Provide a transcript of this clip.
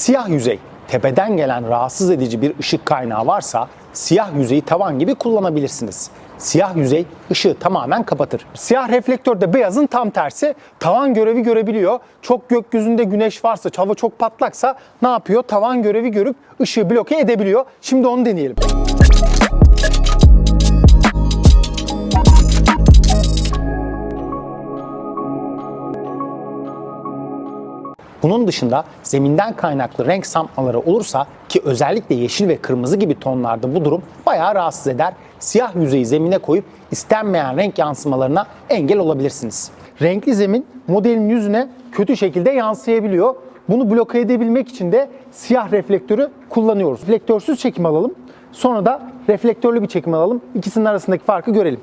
Siyah yüzey, tepeden gelen rahatsız edici bir ışık kaynağı varsa siyah yüzeyi tavan gibi kullanabilirsiniz. Siyah yüzey ışığı tamamen kapatır. Siyah reflektör de beyazın tam tersi. Tavan görevi görebiliyor. Çok gökyüzünde güneş varsa, hava çok patlaksa ne yapıyor? Tavan görevi görüp ışığı bloke edebiliyor. Şimdi onu deneyelim. Bunun dışında zeminden kaynaklı renk sapmaları olursa ki özellikle yeşil ve kırmızı gibi tonlarda bu durum bayağı rahatsız eder. Siyah yüzeyi zemine koyup istenmeyen renk yansımalarına engel olabilirsiniz. Renkli zemin modelin yüzüne kötü şekilde yansıyabiliyor. Bunu bloke edebilmek için de siyah reflektörü kullanıyoruz. Reflektörsüz çekim alalım. Sonra da reflektörlü bir çekim alalım. İkisinin arasındaki farkı görelim.